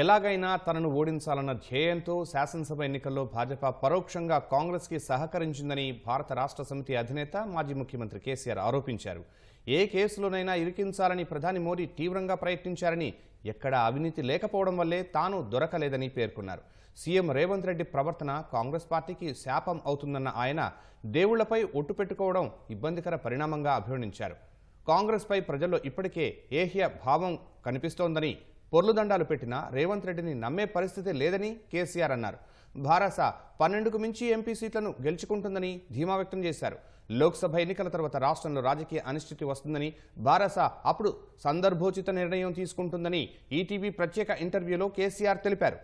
ఎలాగైనా తనను ఓడించాలన్న ధ్యేయంతో శాసనసభ ఎన్నికల్లో భాజపా పరోక్షంగా కాంగ్రెస్కి సహకరించిందని భారత రాష్ట్ర సమితి అధినేత మాజీ ముఖ్యమంత్రి కేసీఆర్ ఆరోపించారు. ఏ కేసులోనైనా ఇరికించాలని ప్రధాని మోదీ తీవ్రంగా ప్రయత్నించారని ఎక్కడ అవినీతి లేకపోవడం వల్లే తాను దొరకలేదని పేర్కొన్నారు. సీఎం రేవంత్ రెడ్డి ప్రవర్తన కాంగ్రెస్ పార్టీకి శాపం అవుతుందన్న ఆయన దేవుళ్ళపై ఒట్టు పెట్టుకోవడం ఇబ్బందికర పరిణామంగా అభివర్ణించారు. కాంగ్రెస్పై ప్రజల్లో ఇప్పటికే ఏహ్య భావం కనిపిస్తోందని పొర్లుదండాలు పెట్టినా రేవంత్ రెడ్డిని నమ్మే పరిస్థితి లేదని కేసీఆర్ అన్నారు. భారస పన్నెండుకు మించి ఎంపీ సీట్లను గెలుచుకుంటుందని ధీమా వ్యక్తం చేశారు. లోక్సభ ఎన్నికల తర్వాత రాష్ట్రంలో రాజకీయ అనిశ్చితి వస్తుందని భారస అప్పుడు సందర్భోచిత నిర్ణయం తీసుకుంటుందని ఈటీవీ ప్రత్యేక ఇంటర్వ్యూలో కేసీఆర్ తెలిపారు.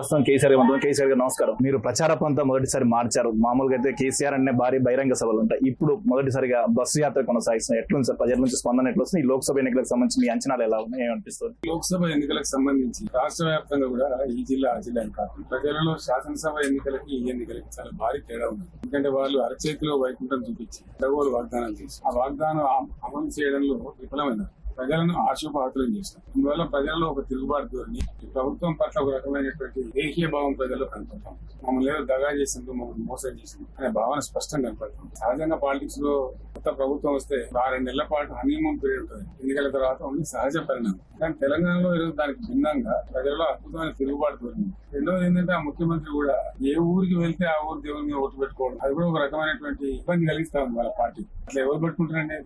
ప్రస్తుతం కేసీఆర్ గారు ఉంటుంది. కేసీఆర్ గారు నమస్కారం. మీరు ప్రచార ప్రాంతం మొదటిసారి మార్చారు. మామూలుగా అయితే కేసీఆర్ అనే భారీ బహిరంగ సభలు ఉంటాయి. ఇప్పుడు మొదటిసారిగా బస్సు యాత్ర కొనసాగిస్తున్నాయి. ఎట్లుంది సార్? ప్రజల నుంచి స్పందన ఎట్లొస్తుంది ఈ లోక్సభ ఎన్నికలకు సంబంధించి మీ అంచనాలు ఎలా ఉన్నాయి అనిపిస్తుంది లోక్సభ ఎన్నికలకు సంబంధించి రాష్ట్ర వ్యాప్తంగా కూడా ఈ జిల్లా ఆ జిల్లా కాదు. ప్రజలలో శాసనసభ ఎన్నికలకి ఈ ఎన్నికలకి చాలా భారీ తేడా ఉంది. ఎందుకంటే వాళ్ళు అరచేతిలో వైకుంఠం చూపించి ప్రగోలు వాగ్దానాలు చేసి ఆ వాగ్దానం అమలు చేయడంలో విఫలమైనారు. ప్రజలను ఆశోపాతులను చేస్తారు అందువల్ల ప్రజల్లో ఒక తిరుగుబాటు ధోరణి ప్రభుత్వం పట్ల ఒక రకమైనటువంటి ఏకీయ భావం ప్రజల్లో కనపడతాం. మమ్మల్ని ఏదో దగా చేసిందో మమ్మల్ని మోసం చేసింది అనే భావన స్పష్టంగా కనపడుతుంది. సహజంగా పాలిటిక్స్లో కొత్త ప్రభుత్వం వస్తే ఆరు నెలల పాటు హనీమూన్ పీరియడ్ ఉంటుంది. ఎన్నికల తర్వాత ఉంది సహజ పరిణామం. కానీ తెలంగాణలో ఈరోజు దానికి భిన్నంగా ప్రజల్లో అద్భుతమైన తిరుగుబాటు ధోరణి రెండోది ఏంటంటే ఆ ముఖ్యమంత్రి కూడా ఏ ఊరికి వెళ్తే ఆ ఊరు దేవుని మీద ఓటు పెట్టుకోవడం. అది కూడా ఒక రకమైనటువంటి ఇబ్బంది కలిగిస్తా ఉంది వాళ్ళ పార్టీ. అట్లా ఎవరు పెట్టుకుంటారండి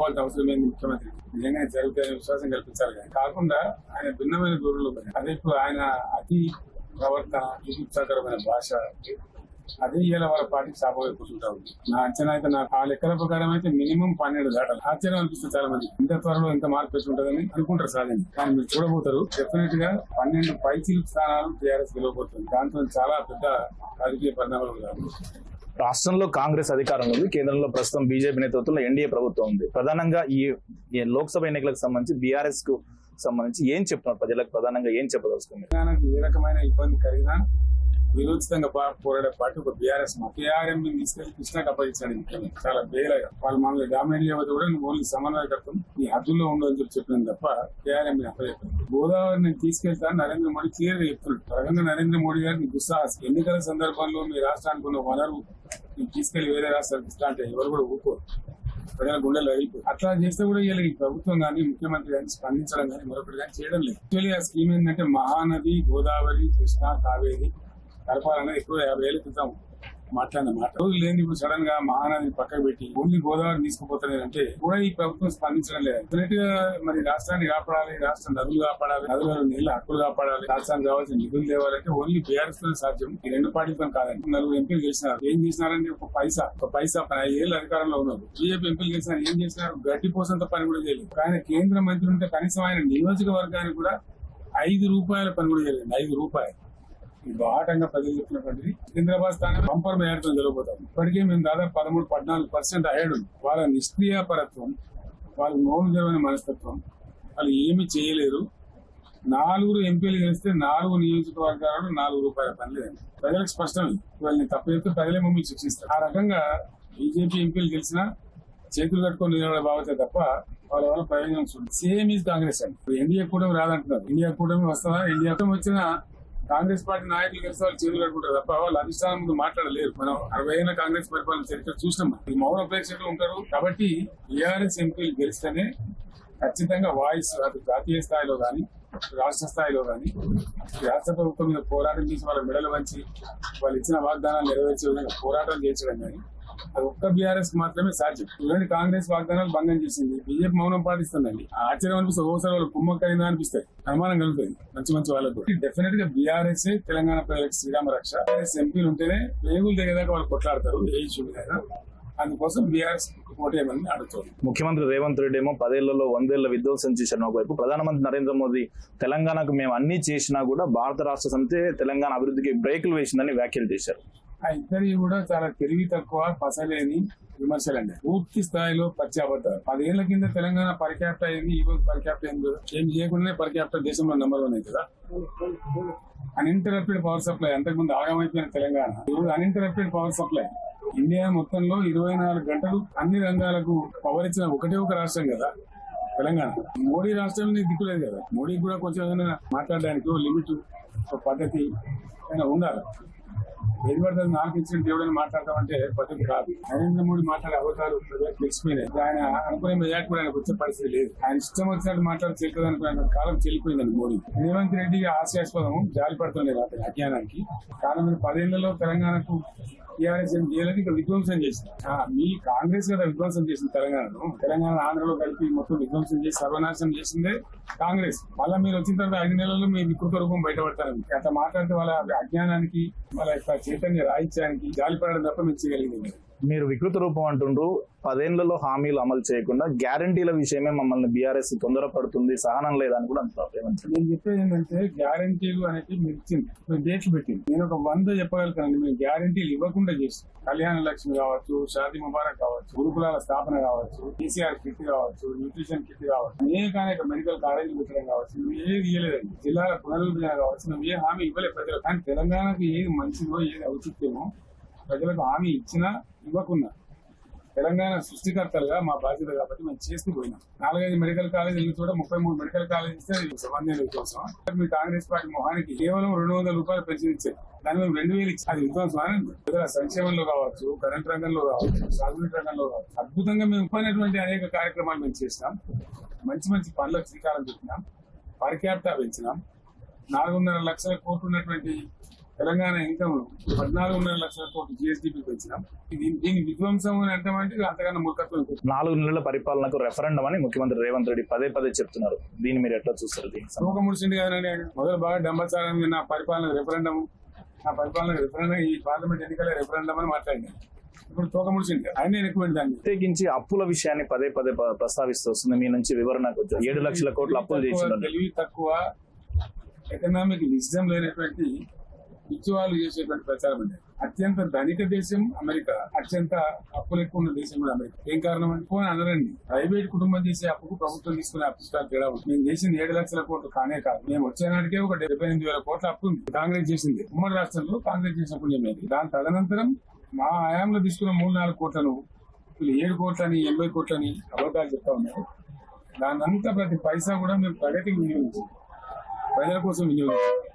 వాళ్ళకి అవసరమైంది ముఖ్యమంత్రి. నిజంగా జరుగుతాయనే విశ్వాసం కల్పించాలి కానీ కాకుండా ఆయన భిన్నమైన దూరంలో అదే ఇప్పుడు ఆయన అతి ప్రవర్తన విచిత్రకరమైన భాష. అదే ఇవాళ వాళ్ళ పార్టీకి శాపం కూర్చుంటా ఉంది. నా అంచనా అయితే నాకు ఆ లెక్కల ప్రకారం అయితే మినిమం పన్నెండు దాటాలి. ఆశ్చర్యం అనిపిస్తుంది చాలా మంది ఇంత త్వరలో ఇంత మార్పు ఉంటుందని అనుకుంటారు సహజంగా కానీ మీరు చూడబోతారు డెఫినెట్గా పన్నెండు పైచిలు స్థానాలు టీఆర్ఎస్ గెలవబోతుంది. దాంతో చాలా పెద్ద రాజకీయ పరిణామాలు కాదు రాష్ట్రంలో కాంగ్రెస్ అధికారంలో ఉంది. కేంద్రంలో ప్రస్తుతం బీజేపీ నేతృత్వంలో ఎన్డీఏ ప్రభుత్వం ఉంది. ప్రధానంగా ఈ లోక్సభ ఎన్నికలకు సంబంధించి బీఆర్ఎస్కు సంబంధించి ఏం చెప్తున్నారు ప్రజలకు? ప్రధానంగా ఏం చెప్పదలుచుకుంది? ఏ రకమైన ఇబ్బంది కలిగినా విరోచితంగా పోరాడే పార్టీ ఒక బీఆర్ఎస్ మా కేఆర్ఎం తీసుకెళ్ళి కృష్ణాకి అప్పగించాడు చాలా బేలగా వాళ్ళు మామూలుగా డామినేట్ చేయవద్దు కూడా నువ్వు ఓన్లీ సమన్వయకర్తం. నీ హద్దుల్లో ఉండదని చెప్పి చెప్పినాను తప్ప కేఆర్ఎం అప్పచెప్పాను గోదావరి నేను తీసుకెళ్తాను నరేంద్ర మోడీ క్లియర్గా చెప్తున్నాడు. త్వరగా నరేంద్ర మోడీ గారిని దుస్సాహస్ ఎన్నికల సందర్భంలో మీ రాష్ట్రానికి ఉన్న వనరు నేను తీసుకెళ్ళి వేరే రాష్ట్రాలు ఇస్తా అంటే ఎవరు కూడా ఊరుకోరు. ప్రజల గుండెలు అయిపోయి అట్లా చేస్తే కూడా వీళ్ళకి ఈ ప్రభుత్వం కానీ ముఖ్యమంత్రి కానీ స్పందించడం కానీ మరొకటి కానీ చేయడం లేదు. యాక్చువల్లీ ఆ స్కీమ్ ఏంటంటే మహానది గోదావరి కృష్ణా కావేరి కలపాలనేది ఎక్కువ యాభై ఏళ్ళ క్రితం మాట్లాడిన మాట. లేని ఇప్పుడు సడన్గా మహానది పక్కకు పెట్టి ఓన్లీ గోదావరి తీసుకుపోతానంటే కూడా ఈ ప్రభుత్వం స్పందించడం లేదు. డెఫినెట్గా మరి రాష్ట్రాన్ని కాపాడాలి రాష్ట్రం నదులు కాపాడాలి నదులలో నీళ్ళ హక్కులు కాపాడాలి రాష్ట్రానికి కావాల్సిన నిధులు తేవాలంటే ఓన్లీ బీఆర్ఎస్తో సాధ్యం. ఈ రెండు పార్టీలతో కాదండి. నలుగురు ఎంపీలు చేసినారు. ఏం చేసినారంటే ఒక పైసా ఒక పైసా పని. ఐదేళ్ళు అధికారంలో ఉన్నారు బీజేపీ ఎంపీలు చేసినారు. ఏం చేసినారు? గడ్డి పోసంత పని కూడా చేయలేదు. ఆయన కేంద్ర మంత్రి ఉంటే కనీసం ఆయన నియోజకవర్గానికి కూడా ఐదు రూపాయల పని కూడా చేయలేదు. ఐదు రూపాయలు. బాటంగా ప్రజలు సికింద్రాబాద్ స్థానం బంపర్ మేయర్తో గెలవబోతాం ఇప్పటికే మేము దాదాపు పదమూడు పద్నాలుగు పర్సెంట్ అయ్యాడు వాళ్ళ నిష్క్రియపరత్వం వాళ్ళ మౌన మనస్తత్వం వాళ్ళు ఏమి చేయలేరు. నాలుగురు ఎంపీలు గెలిస్తే నాలుగు నియోజకవర్గాలలో నాలుగు రూపాయల పని లేదండి ప్రజలకు స్పష్టం వాళ్ళని తప్పు చెప్తే ప్రజలే మమ్మల్ని శిక్షిస్తారు. ఆ రకంగా బీజేపీ ఎంపీలు గెలిచినా చేతులు కట్టుకొని నిలబడే బాబతే తప్ప వాళ్ళ వల్ల ప్రయోజనం చూడండి సేమ్ ఈజ్ కాంగ్రెస్ అండి. ఎన్డీఏ కూటమి రాదంటున్నారు. ఇండియా కూటమి వస్తుందా? ఇండియా కూటమి కాంగ్రెస్ పార్టీ నాయకులు కలిసి వాళ్ళు చేతులు కట్టుకుంటారు తప్ప వాళ్ళు అధిష్టానం ముందు మాట్లాడలేరు. మనం అరవై ఏళ్ళ కాంగ్రెస్ పరిపాలన చరిత్ర చూసినాం ఈ మౌన ప్రేక్షకులు ఉంటారు. కాబట్టి టీఆర్ఎస్ ఎంపీలు గెలిస్తేనే ఖచ్చితంగా వాయిస్ అటు జాతీయ స్థాయిలో కానీ రాష్ట్ర స్థాయిలో కానీ రాష్ట్ర ప్రభుత్వం మీద పోరాటం చేసి వాళ్ళ మెడలు వంచి వాళ్ళు ఇచ్చిన వాగ్దానాలు నెరవేర్చే విధంగా పోరాటం చేయించడం కానీ అది ఒక్క బీఆర్ఎస్ మాత్రమే సాధ్యం. కాంగ్రెస్ వాగ్దానాలు భంగం చేసింది. బీజేపీ మౌనం పాటిస్తుందండి. ఆశ్చర్యం అనిపిస్తుంది. ఒకసారి వాళ్ళు కుమ్మక్కైందా అనిపిస్తాయి. అనుమానం కలుగుతుంది మంచి మంచి వాళ్ళకు డెఫినెట్గా బీఆర్ఎస్ తెలంగాణ ప్రజలకు శ్రీరామ రక్ష. ఎంపీలు ఉంటేనే వేగులు దిగేదాకా వాళ్ళు కొట్లాడతారు. ఏ ఇష్యూ మీద అందుకోసం బీఆర్ఎస్ ఓటేయమని అడుగుతుంది ముఖ్యమంత్రి రేవంత్ రెడ్డి ఏమో పదేళ్ళలో వందేళ్ళ విధ్వంసం చేశారు ఒకవైపు ప్రధానమంత్రి నరేంద్ర మోదీ తెలంగాణకు మేము అన్ని చేసినా కూడా భారత రాష్ట్ర సమితి తెలంగాణ అభివృద్ధికి బ్రేకులు వేసిందని వ్యాఖ్యలు చేశారు. ఆ ఇద్దరి కూడా చాలా తెలివి తక్కువ పసలేని విమర్శలు అండి పూర్తి స్థాయిలో పరిచయపడ్డారు. పదేళ్ళ కింద తెలంగాణ పరిక్యాప్ట్ అయింది ఈ రోజు పరిక్యాప్ట్ అయింది ఏం చేయకుండానే పరిక్యాప్ట్ దేశంలో నెంబర్ వన్ కదా? అన్ఇంటరప్టెడ్ పవర్ సప్లై అంతకుముందు ఆగమైపోయిన తెలంగాణ. ఈరోజు అన్ఇంటరప్టెడ్ పవర్ సప్లై ఇండియా మొత్తంలో ఇరవై నాలుగు గంటలు అన్ని రంగాలకు పవర్ ఇచ్చిన ఒకటే ఒక రాష్ట్రం కదా? తెలంగాణ. మోడీ రాష్ట్రం దిక్కులేదు కదా? మోడీకి కూడా కొంచెం ఏదైనా మాట్లాడడానికి లిమిట్ ఒక పద్ధతి ఉండాలి? ఏది నాకు ఇచ్చిన దేవుడని మాట్లాడతామంటే పద్ధతి కాదు. నరేంద్ర మోడీ మాట్లాడే అవతారు ప్రజలకు తెలిసిపోయినాయి. ఆయన అనుకునే మెజార్టీ కూడా ఆయనకు వచ్చే పరిస్థితి లేదు. ఆయన ఇష్టం వచ్చినట్టు మాట్లాడి చెల్లుతుంది అనుకున్న కాలం చెల్లిపోయిందండి మోడీ. రేవంత్ రెడ్డి హాస్యాస్పదం జాలి పడుతుంది అతని అజ్ఞానానికి. కారణం పదేళ్ళలో తెలంగాణకు టీఆర్ఎస్ ఏం చేయలేదు విధ్వంసం చేసింది. మీ కాంగ్రెస్ కదా విధ్వంసం చేసింది తెలంగాణను. తెలంగాణ ఆంధ్రలో కలిపి మొత్తం విధ్వంసం చేసి సర్వనాశనం చేసిందే కాంగ్రెస్. మళ్ళీ మీరు వచ్చిన తర్వాత ఐదు నెలల్లో మీ వికృత రూపం బయటపడతారు అట్లా మాట్లాడితే వాళ్ళ అజ్ఞానానికి వాళ్ళ యొక్క చైతన్య రాహిత్యానికి జాలిపడడం తప్ప మేము చేయగలిగింది మీరు వికృత రూపం అంటుండ్రు. పదేళ్ళలో హామీలు అమలు చేయకుండా గ్యారంటీల విషయమే మమ్మల్ని బీఆర్ఎస్ తొందరపడుతుంది. సహనం లేదని కూడా అంటారు నేను చెప్పేది ఏంటంటే గ్యారంటీలు అనేది మీరు ఇచ్చింది డేట్లు పెట్టింది నేను ఒక వంద చెప్పగలుగుతానండి మీరు గ్యారంటీలు ఇవ్వకుండా చేసి కళ్యాణ లక్ష్మి కావచ్చు షాది ముబారక్ కావచ్చు గురుకులాల స్థాపన కావచ్చు కేసీఆర్ కిట్ కావచ్చు న్యూట్రిషన్ కిట్ కావచ్చు అనేక అనేక మెడికల్ కాలేజీలు పెట్టడం కావచ్చు ఏది ఇవ్వలేదండి జిల్లాల పునరుద్ధరణ కావచ్చు ఏ హామీ ఇవ్వలేదు ప్రజలు కానీ తెలంగాణకు ఏది మంచిదో ఏది ఔచిత్యమో ప్రజలకు హామీ ఇచ్చినా ఇవ్వకున్నా. తెలంగాణ సృష్టికర్తలుగా మా బాధ్యత కాబట్టి మేము చేస్తూ పోయినాం. నాలుగైదు మెడికల్ కాలేజీలు కూడా ముప్పై మూడు మెడికల్ కాలేజ్ ఇస్తే సంబంధం కోసం మీ కాంగ్రెస్ పార్టీ మొహానికి కేవలం రెండు వందల రూపాయలు పెన్షన్ ఇచ్చారు దాని మేము రెండు వేలు ఇచ్చి అది విధ్వంసం ప్రజల సంక్షేమంలో కావచ్చు కరెంట్ రంగంలో కావచ్చు సాగునీటి రంగంలో కావచ్చు అద్భుతంగా మేము పోయినటువంటి అనేక కార్యక్రమాలు మేము చేసినాం. మంచి మంచి పనులకు శ్రీకారం చుట్టినాం. Per capita పెంచినాం. నాలుగున్నర లక్షల కోట్లు ఉన్నటువంటి తెలంగాణ ఇన్కమ్ పద్నాలుగున్నర లక్షల కోట్లు జిఎస్డిపి పెంచినాం దీని విధ్వంసం అని అంటామంటే అంతకన్నా మూర్ఖత్వం. నాలుగు నెలల పరిపాలనకు రెఫరెండం అని ముఖ్యమంత్రి రేవంత్ రెడ్డి పదే పదే చెప్తున్నారు. దీన్ని మీరు ఎట్లా చూస్తారు ముడిచింది కదండి ఆయన. మొదలు బాగా డంబచారం నా పరిపాలన రెఫరెండం నా పరిపాలన రెఫరెండం ఈ పార్లమెంట్ ఎన్నికల రెఫరెండం అని మాట్లాడింది ఇప్పుడు తూక ముడిచింది ఆయన ఎక్కువ దాన్ని. ప్రత్యేకించి అప్పుల విషయాన్ని పదే పదే ప్రస్తావిస్తూ వస్తుంది. మీ నుంచి వివరణ కొంచెం. ఏడు లక్షల కోట్ల అప్పులు తెలివి తక్కువ ఎకనామిక్ విజ్డమ్ లేనటువంటి పిచ్చి వాళ్ళు చేసేటువంటి ప్రచారం అండి. అత్యంత ధనిక దేశం అమెరికా. అత్యంత అప్పులు ఎక్కువ ఉన్న దేశం కూడా అమెరికా. ఏం కారణం అంటే పోనీ అనరండి. ప్రైవేట్ కుటుంబం చేసే అప్పుకు ప్రభుత్వం తీసుకునే అప్పు స్టాక్ తేడా ఉంది. మేము చేసింది ఏడు లక్షల కోట్లు కానే కాదు. మేము వచ్చే నాటికే ఒక డెబ్బై ఎనిమిది వేల కోట్ల అప్పు ఉంది. కాంగ్రెస్ చేసింది. ఉమ్మడి రాష్ట్రంలో కాంగ్రెస్ చేసినప్పుడు పుణ్యం దాని తదనంతరం మా హయాంలో తీసుకున్న మూడు నాలుగు కోట్లను వీళ్ళు ఏడు కోట్లని ఎనభై కోట్లని అబద్ధాలు చెప్తా ఉన్నారు దానంతా ప్రతి పైసా కూడా మేము ప్రగతికి వినియోగించాం. ప్రజల కోసం వినియోగించాం.